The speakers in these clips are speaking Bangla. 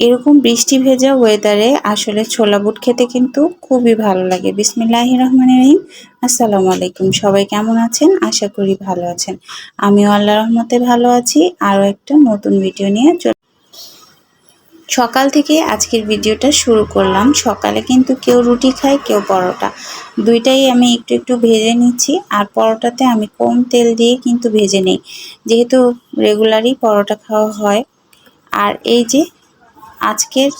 এরকম বৃষ্টি ভেজা ওয়েদারে আসলে ছোলা বুট খেতে কিন্তু খুবই ভালো লাগে। বিসমিল্লাহ রহমান রহিম। আসসালামু আলাইকুম। সবাই কেমন আছেন? আশা করি ভালো আছেন। আমিও আল্লাহ রহমতে ভালো আছি। আরও একটা নতুন ভিডিও নিয়ে চল সকাল থেকে আজকের ভিডিওটা শুরু করলাম। সকালে কিন্তু কেউ রুটি খায়, কেউ পরোটা। দুইটাই আমি একটু একটু ভেজে নিচ্ছি। আর পরোটাতে আমি কম তেল দিয়ে কিন্তু ভেজে নিই। যেহেতু রেগুলারই পরোটা খাওয়া হয়। আর এই যে আজকের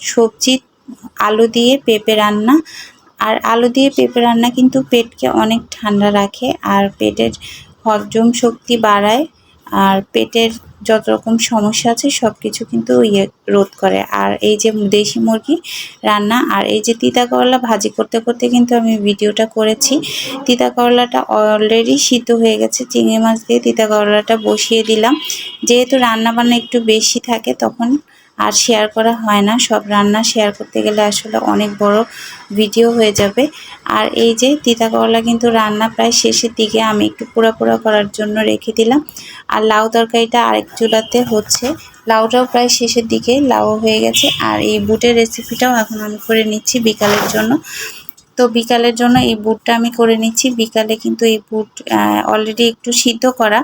সবজি, আলু দিয়ে পেঁপে রান্না। আর আলু দিয়ে পেঁপে রান্না কিন্তু পেটকে অনেক ঠান্ডা রাখে আর পেটের হজম শক্তি বাড়ায়। আর পেটের যত রকম সমস্যা আছে সব কিছু কিন্তু ইয়ে রোধ করে। আর এই যে দেশি মুরগি রান্না আর এই যে তিতা করলা ভাজি করতে করতে কিন্তু আমি ভিডিওটা করেছি। তিতা করলাটা অলরেডি সিদ্ধ হয়ে গেছে, চিংড়ি মাছ দিয়ে তিতা করলাটা বসিয়ে দিলাম। যেহেতু রান্না বান্না একটু বেশি থাকে তখন আর শেয়ার করা হয় না। সব রান্না শেয়ার করতে গেলে আসলে অনেক বড় ভিডিও হয়ে যাবে। আর এই যে তিতা করলা কিন্তু রান্না প্রায় শেষের দিকে আমি একটু পোড়া পোড়া করার জন্য রেখে দিলাম। আর লাউ তরকারিটা আরেক চুলাতে হচ্ছে। লাউটাও প্রায় শেষের দিকে লাউ হয়ে গেছে। আর এই বুটের রেসিপিটাও এখন আমি করে নিচ্ছি বিকালের জন্য। তো বিকালের জন্য এই বুটটা আমি করে নিচ্ছি। বিকালে কিন্তু এই বুট অলরেডি একটু সিদ্ধ করা।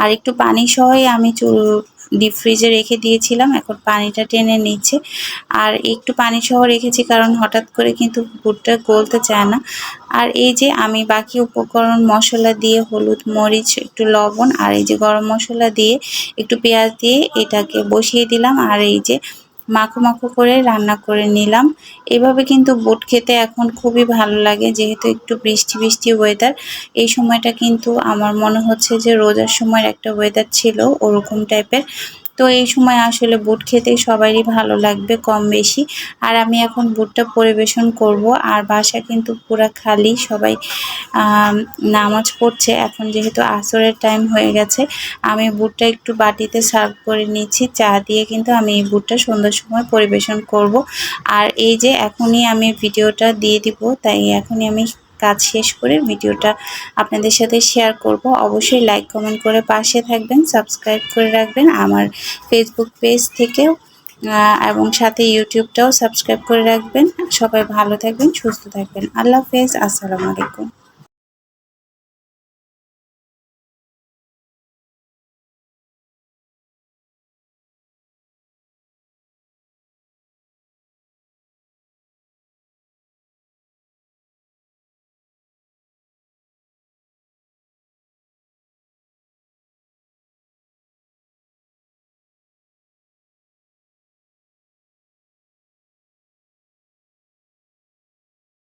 আর একটু পানি সহই আমি চুল ডিপ ফ্রিজে রেখে দিয়েছিলাম। এখন পানিটা টেনে নিচ্ছে। আর একটু পানি সহ রেখেছি কারণ হঠাৎ করে কিন্তু বুটটা গলতে চায় না। আর এই যে আমি বাকি উপকরণ মশলা দিয়ে হলুদ, মরিচ, একটু লবণ আর এই যে গরম মশলা দিয়ে একটু পেঁয়াজ দিয়ে এটাকে বসিয়ে দিলাম। আর এই যে মাখো মাখো করে রান্না করে নিলাম। এভাবে কিন্তু বুট খেতে এখন খুবই ভালো লাগে, যেহেতু একটু বৃষ্টি বৃষ্টি ওয়েদার এই সময়টা কিন্তু আমার মনে হচ্ছে যে রোজার সময়ের একটা ওয়েদার ছিল, ওরকম টাইপের তো এই সময় আসলে বুট খেতে সবারই ভালো লাগবে কম বেশি। আর আমি এখন বুটটা পরিবেশন করব। আর বাসা কিন্তু পুরা খালি সবাই নামাজ পড়ছে। এখন যেহেতু আসরের টাইম হয়ে গেছে, আমি বুটটা একটু বাটিতে সার্ভ করে নিচ্ছি। চা দিয়ে কিন্তু আমি এই বুটটা সন্ধ্যার সময় পরিবেশন করব। আর এই যে এখনই আমি ভিডিওটা দিয়ে দিব, তাই এখনই আমি কাজ শেষ করে ভিডিওটা আপনাদের সাথে শেয়ার করব। অবশ্যই লাইক কমেন্ট করে পাশে থাকবেন সাবস্ক্রাইব করে রাখবেন, আমার ফেসবুক পেজ থেকেও এবং সাথে ইউটিউবটাও সাবস্ক্রাইব করে রাখবেন। সবাই ভালো থাকবেন, সুস্থ থাকবেন। আল্লাহ হাফেজ, আসসালামু আলাইকুম।